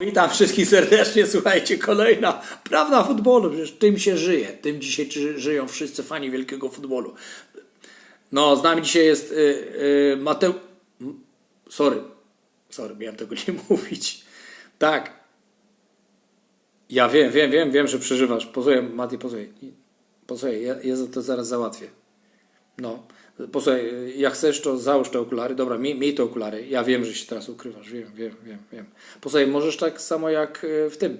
Witam wszystkich serdecznie, słuchajcie, kolejna prawda futbolu, przecież tym się żyje, tym dzisiaj ży- żyją wszyscy fani wielkiego futbolu. No, z nami dzisiaj jest y, y, Mateusz, sorry, sorry, miałem tego nie mówić, tak, ja wiem, wiem, wiem, wiem, że przeżywasz, posłuchaj, Mati, posłuchaj, posłuchaj, ja, ja to zaraz załatwię. No, posłuchaj, jak chcesz, to załóż te okulary. Dobra, miej, miej te okulary. Ja wiem, że się teraz ukrywasz. Wiem, wiem, wiem, wiem. Posłuchaj, możesz tak samo jak e, w tym,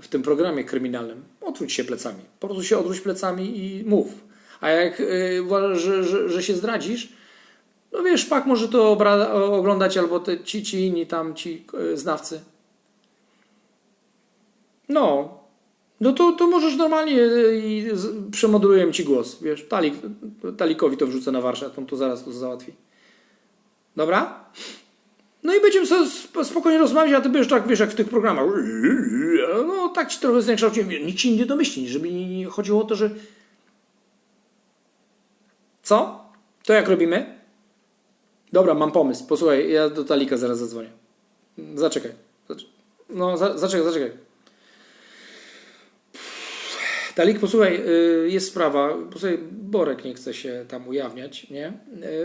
w tym programie kryminalnym. Odwróć się plecami. Po prostu się odwróć plecami i mów. A jak e, uważasz, że, że, że się zdradzisz, no wiesz, Szpak może to oglądać albo te, ci, ci inni tam, ci e, znawcy. No, no to, to możesz normalnie e, i przemoduruję ci głos, wiesz, Talik, Talikowi to wrzucę na warsztat, on to zaraz to załatwi. Dobra? No i będziemy sobie sp- spokojnie rozmawiać, a ty będziesz tak, wiesz, jak w tych programach. No tak ci trochę zniekształciłem. Nikt ci nie domyśli, żeby nie, chodziło o to, że... Co? To jak robimy? Dobra, mam pomysł. Posłuchaj, ja do Talika zaraz zadzwonię. Zaczekaj. Zacz- No, za, zaczekaj, zaczekaj. Talik, posłuchaj, y, jest sprawa, posłuchaj, Borek nie chce się tam ujawniać, nie?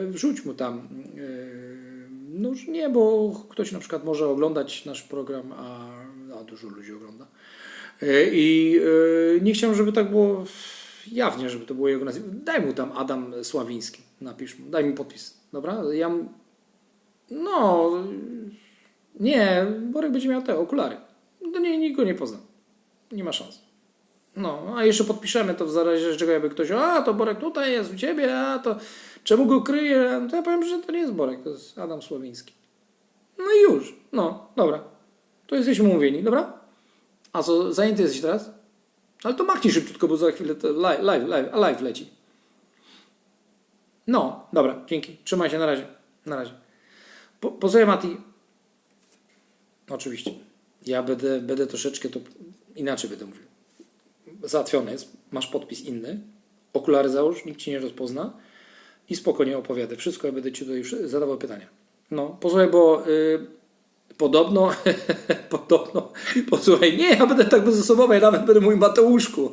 Y, Wrzuć mu tam, y, no nie, bo ktoś na przykład może oglądać nasz program, a, a dużo ludzi ogląda. I nie chciałem, żeby tak było jawnie, żeby to było jego nazwisko. Daj mu tam Adam Sławiński, napisz mu, daj mi podpis, dobra? Ja, no, nie, Borek będzie miał te okulary. No nie, nikt go nie pozna. Nie ma szans. No, a jeszcze podpiszemy to w zarazie czego jakby ktoś, a to Borek tutaj jest u ciebie, a to czemu go kryje? To ja powiem, że to nie jest Borek, to jest Adam Sławiński. No i już. No, dobra. To jesteśmy umówieni, dobra? A co, zajęty jesteś teraz? Ale to machnij szybciutko, bo za chwilę live, live, live, a live leci. No, dobra, dzięki. Trzymaj się, na razie. Na razie. Po, posłuchaj, Mati. Oczywiście. Ja będę, będę troszeczkę to inaczej będę mówił załatwione jest, masz podpis inny, okulary załóż, nikt ci nie rozpozna i spokojnie opowiadaj. Wszystko ja będę ci tutaj wszy- zadawał pytania. No, posłuchaj, bo y, podobno, podobno, posłuchaj, nie, ja będę tak bezosobowy, ja nawet będę mówił Mateuszku.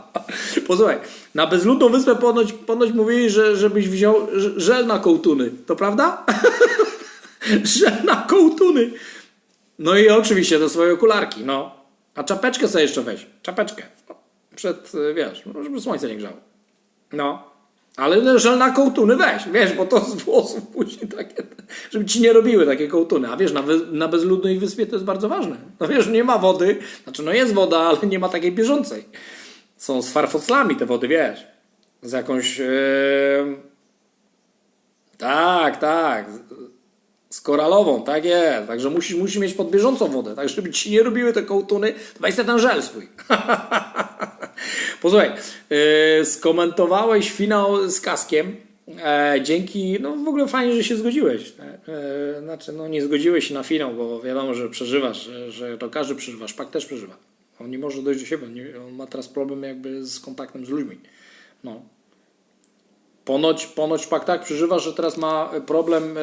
posłuchaj, na bezludną wyspę ponoć, ponoć mówili, że żebyś wziął żel na kołtuny. To prawda? żel na kołtuny. No i oczywiście do swojej okularki, no. A czapeczkę sobie jeszcze weź. Czapeczkę. Przed, y, wiesz, no, żeby słońce nie grzało. No. Ale żel na kołtuny weź, wiesz, bo to z włosów później takie, żeby ci nie robiły takie kołtuny. A wiesz, na, na bezludnej wyspie to jest bardzo ważne. No wiesz, nie ma wody, znaczy no jest woda, ale nie ma takiej bieżącej. Są z farfoclami te wody, wiesz. Z jakąś... Yy... Tak, tak. Z koralową, tak jest. Także musisz, musisz mieć pod bieżącą wodę, tak żeby ci nie robiły te kołtuny, weź ten żel swój. Posłuchaj, yy, skomentowałeś finał z kaskiem. E, dzięki, no w ogóle fajnie, że się zgodziłeś. E, znaczy, no nie zgodziłeś się na finał, bo wiadomo, że przeżywasz, że, to każdy przeżywa, Szpak też przeżywa. On nie może dojść do siebie, on, ma teraz problem jakby z kontaktem z ludźmi. No, Ponoć, ponoć Szpak tak przeżywa, że teraz ma problem e,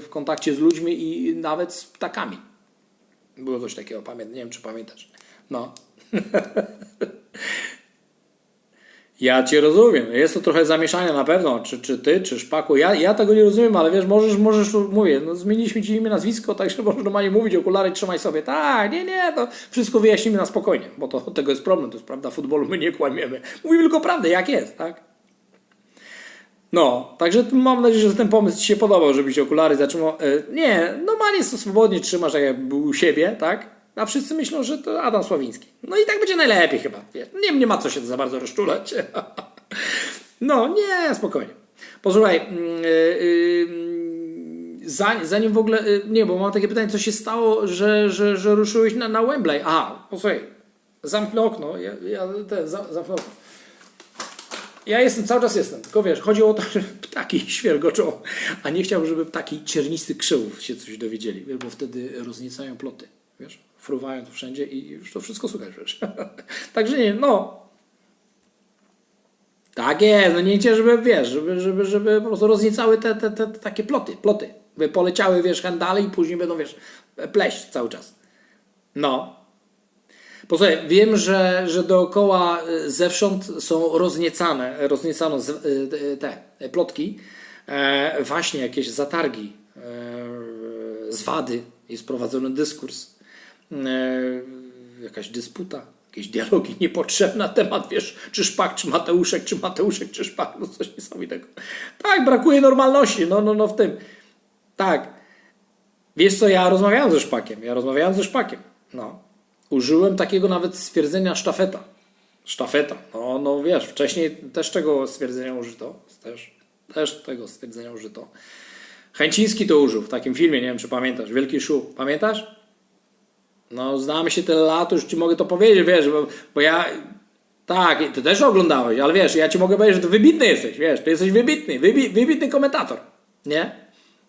w kontakcie z ludźmi i nawet z ptakami. Było coś takiego, nie wiem czy pamiętasz. No. Ja cię rozumiem. Jest to trochę zamieszania na pewno, czy, czy ty, czy Szpaku. Ja, ja tego nie rozumiem, ale wiesz, możesz, możesz, mówię, no zmieniliśmy ci imię, nazwisko, tak że możesz normalnie mówić, okulary trzymaj sobie. Tak, nie, nie, to wszystko wyjaśnimy na spokojnie, bo to tego jest problem, to jest prawda futbolu, my nie kłamiemy. Mówimy tylko prawdę, jak jest, tak? No, także mam nadzieję, że ten pomysł Ci się podobał, żebyś okulary zatrzymał. E, nie, normalnie swobodnie trzymasz, jak był u siebie, tak? A wszyscy myślą, że to Adam Sławiński. No i tak będzie najlepiej chyba. Nie, nie ma co się za bardzo rozczulać. No, nie, spokojnie. Posłuchaj, mm, y, y, zanim, zanim w ogóle, y, nie, bo mam takie pytanie, co się stało, że, że, że ruszyłeś na, na Wembley? Aha, posłuchaj, zamknę okno, ja, ja te, za- zamknę okno. Ja jestem, cały czas jestem. Tylko wiesz, chodzi o to, że ptaki świergoczą, a nie chciałbym, żeby ptaki ciernisty krzyłów się coś dowiedzieli, bo wtedy rozniecają ploty, wiesz, fruwają to wszędzie i już to wszystko słychać. Także nie, no. Tak jest, no nie chciałem, żeby, wiesz, żeby, żeby, żeby po prostu rozniecały te, te, te, te takie ploty, ploty. By poleciały, wiesz, handale i później będą, wiesz, pleść cały czas. No. Posłuchaj, wiem, że, że dookoła y, zewsząd są rozniecane, rozniecano z, y, y, te plotki, e, właśnie jakieś zatargi, e, zwady, jest prowadzony dyskurs, jakaś dysputa, jakieś dialogi niepotrzebne na temat, wiesz, czy Szpak, czy Mateuszek, czy Mateuszek, czy Szpak, no coś niesamowitego. Tak, brakuje normalności, no, no, no w tym. Tak. Wiesz co, ja rozmawiałem ze Szpakiem, ja rozmawiałem ze Szpakiem, no. Użyłem takiego nawet stwierdzenia sztafeta. Sztafeta. No, no wiesz, wcześniej też tego stwierdzenia użyto. Też, też tego stwierdzenia użyto. Chęciński to użył w takim filmie, nie wiem czy pamiętasz, Wielki Szu. Pamiętasz? No, znamy się tyle lat, już ci mogę to powiedzieć, wiesz, bo, bo ja. Tak, ty też oglądałeś, ale wiesz, ja ci mogę powiedzieć, że ty wybitny jesteś, wiesz, ty jesteś wybitny, wybi, wybitny komentator, nie?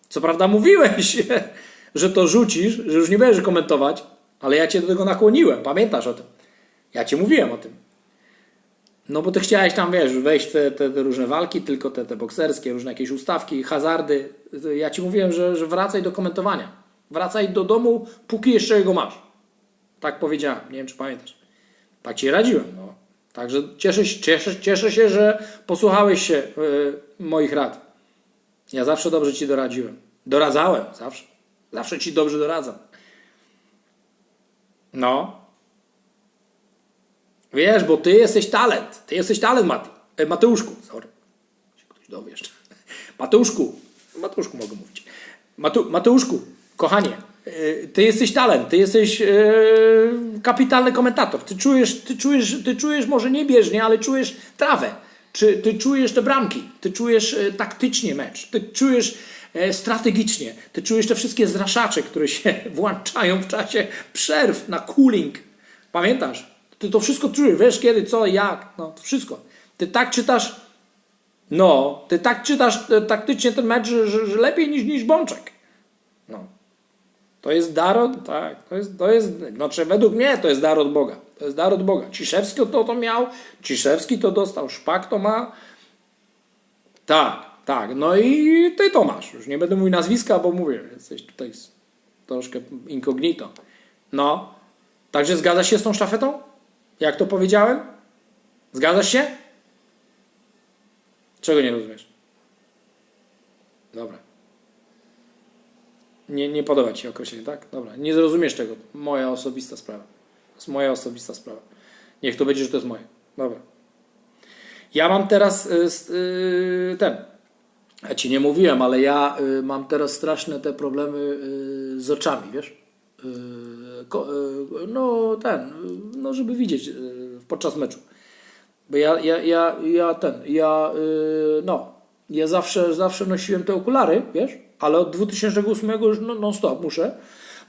Co prawda mówiłeś, że to rzucisz, że już nie będziesz komentować, ale ja cię do tego nakłoniłem, pamiętasz o tym? Ja ci mówiłem o tym. No bo ty chciałeś tam, wiesz, wejść w te, te, te różne walki, tylko te, te bokserskie, różne jakieś ustawki, hazardy. Ja ci mówiłem, że, że wracaj do komentowania. Wracaj do domu, póki jeszcze jego masz. Tak powiedziałem, nie wiem czy pamiętasz. Tak ci radziłem. No. Także cieszę, cieszę, cieszę się, że posłuchałeś się yy, moich rad. Ja zawsze dobrze ci doradziłem. Doradzałem, zawsze. Zawsze ci dobrze doradzam. No. Wiesz, bo ty jesteś talent. Ty jesteś talent, Mati. E, Mateuszku. Sorry. Się ktoś dowie jeszcze. Mateuszku. Mateuszku mogę mówić. Matu, Mateuszku, kochanie. E, Ty jesteś talent, ty jesteś e, kapitalny komentator. Ty czujesz, ty, czujesz, ty czujesz może nie bieżnie, ale czujesz trawę. Czy ty czujesz te bramki, ty czujesz e, taktycznie mecz, ty czujesz e, strategicznie, ty czujesz te wszystkie zraszacze, które się włączają w czasie przerw na cooling. Pamiętasz? Ty to wszystko czujesz, wiesz kiedy, co, jak, no to wszystko. Ty tak czytasz, no, ty tak czytasz e, taktycznie ten mecz, że, że lepiej niż, niż Bączek. No. To jest dar od, tak, to jest, to jest, znaczy według mnie to jest dar od Boga. To jest dar od Boga. Ciszewski to, to miał, Ciszewski to dostał, Szpak to ma. Tak, tak, no i ty to masz. Już nie będę mówił nazwiska, bo mówię, jesteś tutaj troszkę incognito. No, także zgadzasz się z tą sztafetą? Jak to powiedziałem? Zgadzasz się? Czego nie rozumiesz? Dobra. Nie, nie podoba Ci określenie, tak? Dobra. Nie zrozumiesz tego. Moja osobista sprawa. To jest moja osobista sprawa. Niech to będzie, że to jest moje. Dobra. Ja mam teraz y, s- y, ten. Ja Ci nie mówiłem, ale ja y, mam teraz straszne te problemy y, z oczami, wiesz? Y, ko, y, no ten, y, no żeby widzieć y, podczas meczu. Bo ja, ja, ja, ja ten, ja, y, no, ja zawsze, zawsze nosiłem te okulary, wiesz, ale od 2008 już no, non stop muszę,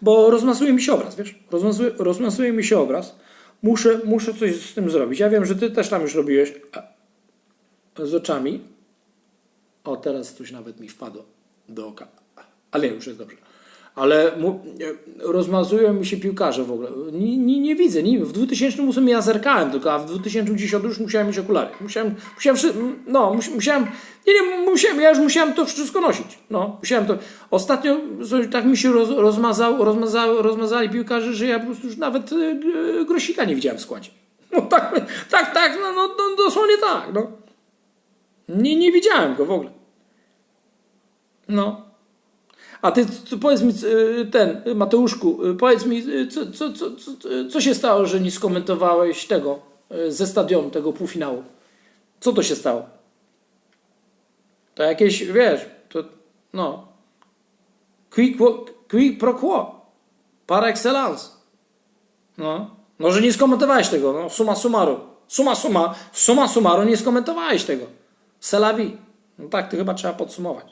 bo rozmasuje mi się obraz, wiesz, rozmasuje, rozmasuje mi się obraz, muszę, muszę coś z tym zrobić. Ja wiem, że ty też tam już robiłeś z oczami. O, teraz coś nawet mi wpadło do oka, ale już jest dobrze. Ale e, rozmazują mi się piłkarze w ogóle. Nie, nie, nie widzę. Nie, w 2008 ja zerkałem tylko, a w 2010 już musiałem mieć okulary. Musiałem, musiałem, no, mus- musiałem, nie, nie, musiałem, ja już musiałem to wszystko nosić. No, musiałem to. Ostatnio tak mi się roz, rozmazał, rozmazał, rozmazali piłkarze, że ja po prostu już nawet e, grosika nie widziałem w składzie. No tak, tak, tak, no, no, no dosłownie tak, no. Nie, nie widziałem go w ogóle. No. A ty powiedz mi, y, ten, y, Mateuszku, y, powiedz mi, co, co, co, co, się stało, że nie skomentowałeś tego ze stadionu, tego półfinału? Co to się stało? To jakieś, wiesz, to, no, quick, wo- quick pro quo, par excellence. No, no, że nie skomentowałeś tego, no, suma summarum. Suma suma, suma summarum nie skomentowałeś tego. Vie. No tak, to chyba trzeba podsumować.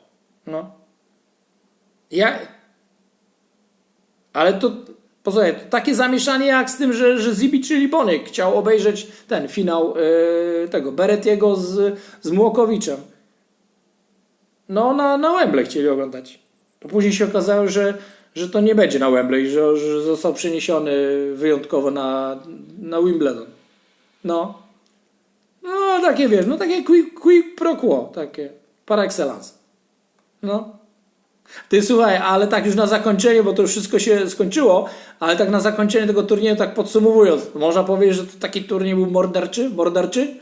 No. Ja. Ale to. Posłuchaj, to takie zamieszanie jak z tym, że, że Zibi czyli Bonek chciał obejrzeć ten finał yy, tego Beretiego z, z Młokowiczem. No, na, na Wembley chcieli oglądać. To później się okazało, że, że to nie będzie na Wembley, że, że został przeniesiony wyjątkowo na, na Wimbledon. No. No, takie wiesz, no takie quick, quick pro quo, takie par excellence. No. Ty słuchaj, ale tak już na zakończenie, bo to już wszystko się skończyło, ale tak na zakończenie tego turnieju, tak podsumowując, można powiedzieć, że to taki turniej był morderczy? Morderczy?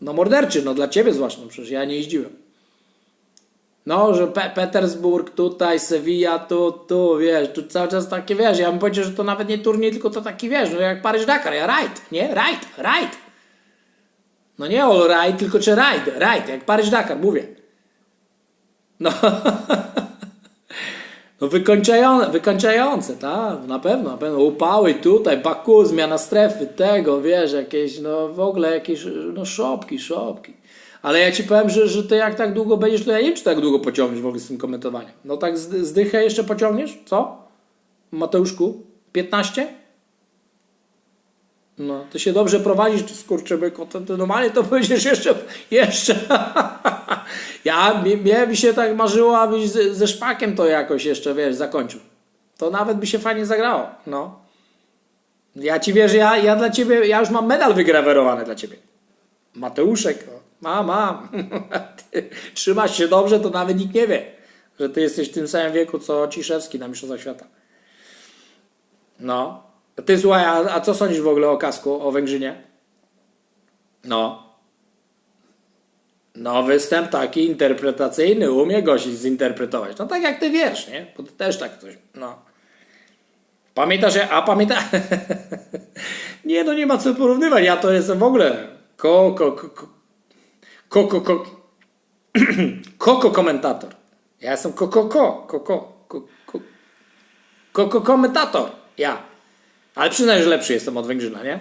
No morderczy, no dla ciebie zwłaszcza, przecież ja nie jeździłem. No, że Pe- Petersburg tutaj, Sevilla tu, tu, wiesz, tu cały czas takie, wiesz, ja bym powiedział, że to nawet nie turniej, tylko to taki, wiesz, no jak Paryż-Dakar, ja rajd, nie? Rajd, rajd. No nie all right, tylko czy rajd, rajd, jak Paryż-Dakar, mówię. No, no wykończające, wykończające, tak, na pewno, na pewno. Upały tutaj, Baku, zmiana strefy, tego, wiesz, jakieś, no w ogóle jakieś, no szopki, szopki. Ale ja ci powiem, że, że ty jak tak długo będziesz, to ja nie wiem, czy tak długo pociągniesz w ogóle z tym komentowaniem. No tak zdy- zdychę jeszcze pociągniesz? Co? Mateuszku? 15? No, ty się dobrze prowadzisz, czy skurczybyku, to, to normalnie to będziesz jeszcze, jeszcze. ja, mnie by się tak marzyło, abyś ze, ze szpakiem to jakoś jeszcze, wiesz, zakończył. To nawet by się fajnie zagrało, no. Ja ci wierzę, ja, ja dla ciebie, ja już mam medal wygrawerowany dla ciebie. Mateuszek, no. mam, mam. Trzymasz się dobrze, to nawet nikt nie wie, że ty jesteś w tym samym wieku, co Ciszewski na Mistrzostwach Świata. No. Ty słuchaj, a, a co sądzisz w ogóle o kasku, o Węgrzynie? No. No, występ taki interpretacyjny, umie gość zinterpretować. No tak jak ty wiesz, nie? Bo ty też tak coś, no. Pamiętasz, a pamięta... nie, no nie ma co porównywać, ja to jestem w ogóle ko, ko, ko, ko, ko, ko, ko, koko komentator. Ja jestem koko, ko, ko, ko, ko, ko, Koko komentator. Ja. Ale przyznaj, że lepszy jestem od Węgrzyna, nie?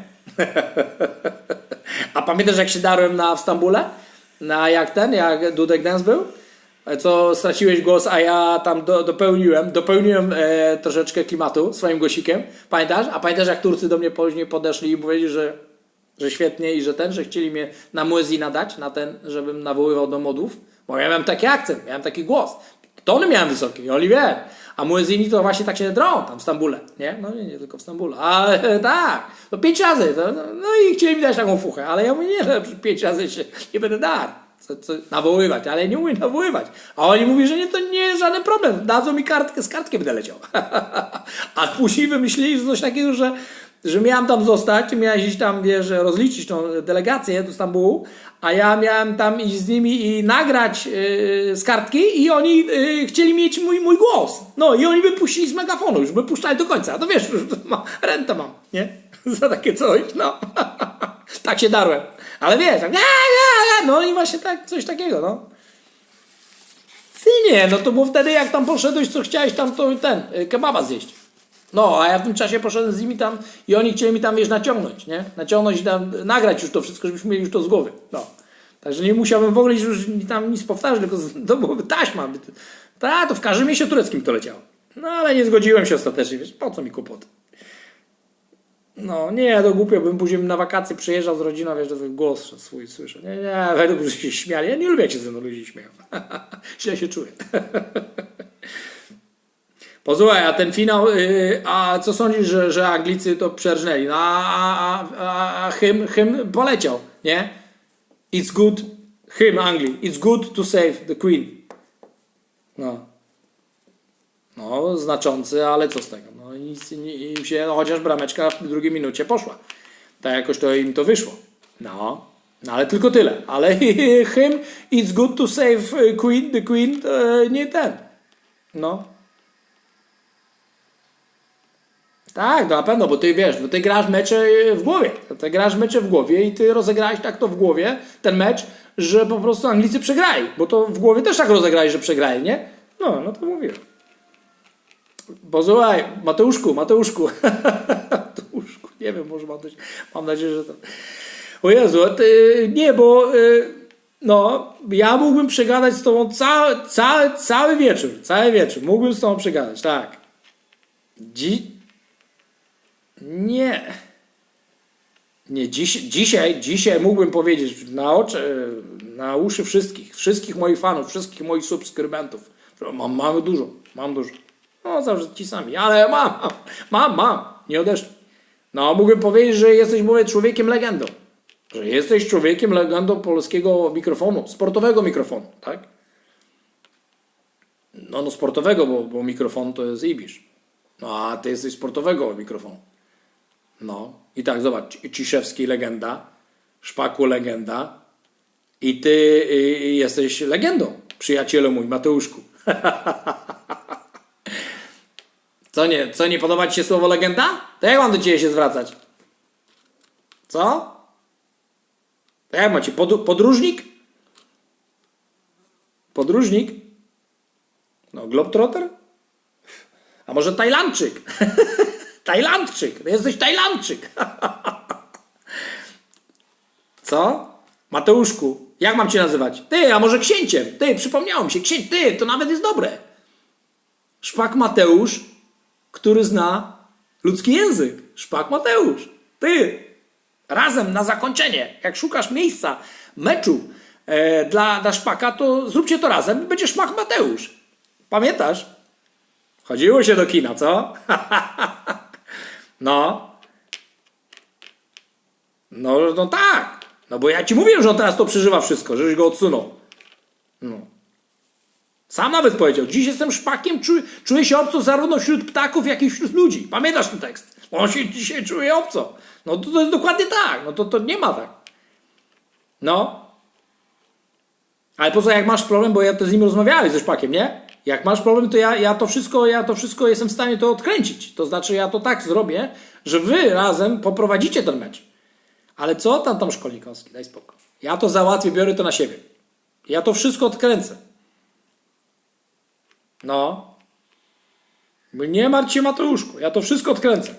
A pamiętasz jak się darłem na Stambule? Na jak ten, jak Dudek Dance był? Co straciłeś głos, a ja tam do, dopełniłem, dopełniłem e, troszeczkę klimatu swoim głosikiem. Pamiętasz? A pamiętasz jak Turcy do mnie później podeszli i powiedzieli, że, że świetnie i że ten, że chcieli mnie na muezina dać, na ten, żebym nawoływał do modów? Bo ja miałem taki akcent, miałem taki głos. Tony miałem wysoki, Oliwier. A muezini to właśnie tak się drą tam w Stambule, nie? No nie, nie tylko w Stambule, ale tak, to pięć razy, to, no, no i chcieli mi dać taką fuchę, ale ja mówię, nie, że pięć razy się nie będę dar, co, co, nawoływać, ale nie umiem nawoływać. A oni mówią, że nie, to nie jest żaden problem, dadzą mi kartkę, z kartkiem będę leciał. A później wymyślili, że coś takiego, że że miałem tam zostać, miałeś iść tam, wiesz, rozliczyć tą delegację do Stambułu, a ja miałem tam iść z nimi i nagrać yy, z kartki i oni yy, chcieli mieć mój, mój głos. No i oni by puścili z megafonu, już by puszczali do końca. To wiesz, już ma, rentę mam, nie? Za takie coś, no. tak się darłem. Ale wiesz, tak, ja, ja, ja, no i właśnie tak, coś takiego, no. Ty nie, no to było wtedy jak tam poszedłeś, co chciałeś tam to ten, y, kebaba zjeść. No, a ja w tym czasie poszedłem z nimi tam i oni chcieli mi tam, wiesz, naciągnąć, nie? Naciągnąć i tam, nagrać już to wszystko, żebyśmy mieli już to z głowy. No. Także nie musiałbym w ogóle już tam nic powtarzać, tylko to byłoby taśma. Ta, to w każdym mieście tureckim to leciało. No, ale nie zgodziłem się ostatecznie, wiesz, po co mi kłopot? No, nie, to głupio, bym później na wakacje przyjeżdżał z rodziną, wiesz, ten głos swój słyszę. Nie, nie, według się śmiali. Ja nie lubię, jak się ze mną ludzie śmieją. Źle się czuję. Posłuchaj, a ten finał, yy, a co sądzisz, że, że Anglicy to przerżnęli? No, a, a, a, a hymn, hymn poleciał, nie? It's good, hymn Anglii, it's good to save the Queen. No. No, znaczący, ale co z tego? No nic im się, no, chociaż brameczka w drugiej minucie poszła. Tak jakoś to im to wyszło. No, no ale tylko tyle. Ale hymn, it's good to save y, Queen, the Queen, to, nie ten. No. Tak, no na pewno, bo ty wiesz, bo ty grasz mecze w głowie. Ty grasz mecze w głowie i ty rozegrałeś tak to w głowie, ten mecz, że po prostu Anglicy przegrali. Bo to w głowie też tak rozegrali, że przegrali, nie? No, no to mówiłem. Bo słuchaj, Mateuszku, Mateuszku. Mateuszku, nie wiem, może nadzieję, mam nadzieję, że to... O Jezu, ty, nie, bo y, no, ja mógłbym przegadać z tobą cały, cały, cały wieczór, cały wieczór. Mógłbym z tobą przegadać, tak. Dzi... Nie. Nie, dziś, dzisiaj, dzisiaj mógłbym powiedzieć na oczy, na uszy wszystkich, wszystkich moich fanów, wszystkich moich subskrybentów, mam, mamy dużo, mam dużo. No, zawsze ci sami, ale mam, mam, mam, nie odeszli. No, mógłbym powiedzieć, że jesteś, mówię, człowiekiem legendą. Że jesteś człowiekiem legendą polskiego mikrofonu, sportowego mikrofonu, tak? No, no sportowego, bo, bo mikrofon to jest Ibisz. No, a ty jesteś sportowego mikrofonu. No. I tak, zobacz, Ciszewski legenda, Szpaku legenda i ty y, jesteś legendą, przyjacielu mój, Mateuszku. Co nie, co nie podoba ci się słowo legenda? To jak mam do ciebie się zwracać? Co? To jak macie? Pod, podróżnik? Podróżnik? No, Globetrotter? A może Tajlandczyk? Tajlandczyk! Ty jesteś Tajlandczyk! Co? Mateuszku, jak mam cię nazywać? Ty, a może księciem? Ty, przypomniało mi się, księć, ty, to nawet jest dobre. Szpak Mateusz, który zna ludzki język. Szpak Mateusz. Ty, razem na zakończenie, jak szukasz miejsca, meczu e, dla, dla szpaka, to zróbcie to razem i będzie szpak Mateusz. Pamiętasz? Chodziło się do kina, co? no. No, no tak. No bo ja ci mówię, że on teraz to przeżywa wszystko, żeś go odsunął. No. Sam nawet powiedział, dziś jestem szpakiem, czuję, czuję się obco zarówno wśród ptaków, jak i wśród ludzi. Pamiętasz ten tekst? On się dzisiaj czuje obco. No to, to jest dokładnie tak. No to, to nie ma tak. No. Ale poza jak masz problem, bo ja to z nim rozmawiałem ze szpakiem, nie? Jak masz problem, to ja, ja to wszystko, ja to wszystko jestem w stanie to odkręcić. To znaczy ja to tak zrobię, że wy razem poprowadzicie ten mecz. Ale co tam tam szkolnikowski? Daj spokój. Ja to załatwię, biorę to na siebie. Ja to wszystko odkręcę. No. Nie martw się Mateuszku, ja to wszystko odkręcę.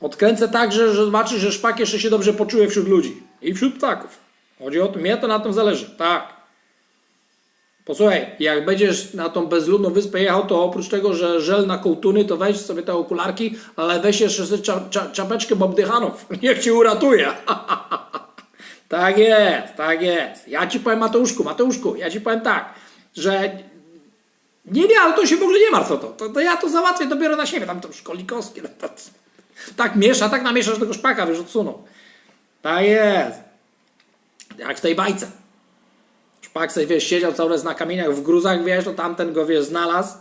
Odkręcę tak, że, że zobaczysz, że szpak jeszcze się dobrze poczuje wśród ludzi. I wśród ptaków. Chodzi o to, mnie to na tym zależy. Tak. Posłuchaj, jak będziesz na tą bezludną wyspę jechał, to oprócz tego, że żel na kołtuny, to weź sobie te okularki, ale weź jeszcze sobie cza, cza, czapeczkę Bobdychanów. Niech cię uratuje. tak jest, tak jest. Ja ci powiem Mateuszku, Mateuszku, ja ci powiem tak, że nie, nie, ale to się w ogóle nie martw o to. To, to ja to załatwię dopiero na siebie. Tam to szkolikowskie. Tak miesza, tak namieszasz tego szpaka, wiesz, odsunął. Tak jest. Jak w tej bajce. Szpak sobie, wiesz, siedział cały czas na kamieniach w gruzach, wiesz, to tamten go, wiesz, znalazł.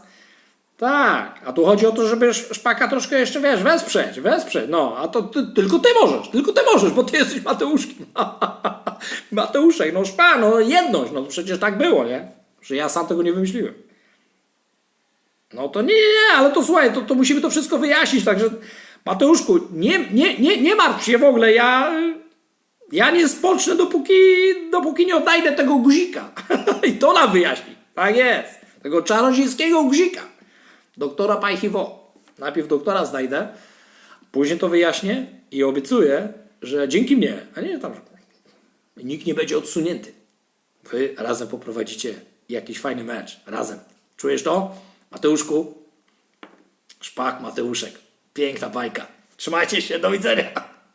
Tak, a tu chodzi o to, żeby sz- szpaka troszkę jeszcze, wiesz, wesprzeć, wesprzeć. No, a to ty, tylko ty możesz, tylko ty możesz, bo ty jesteś Mateuszkiem. Mateuszek, no szpa, no jedność, no przecież tak było, nie? Że ja sam tego nie wymyśliłem. No to nie, nie, nie, ale to słuchaj, to, to musimy to wszystko wyjaśnić, także Mateuszku, nie, nie, nie, nie martw się w ogóle, ja, ja nie spocznę dopóki, dopóki nie odnajdę tego guzika. I to nam wyjaśni. Tak jest. Tego czarodziejskiego guzika. Doktora Pajchiwo. Najpierw doktora znajdę, później to wyjaśnię i obiecuję, że dzięki mnie, a nie tam, nikt nie będzie odsunięty. Wy razem poprowadzicie jakiś fajny mecz. Razem. Czujesz to? Mateuszku? Szpak, Mateuszek. Piękna bajka. Trzymajcie się, do widzenia.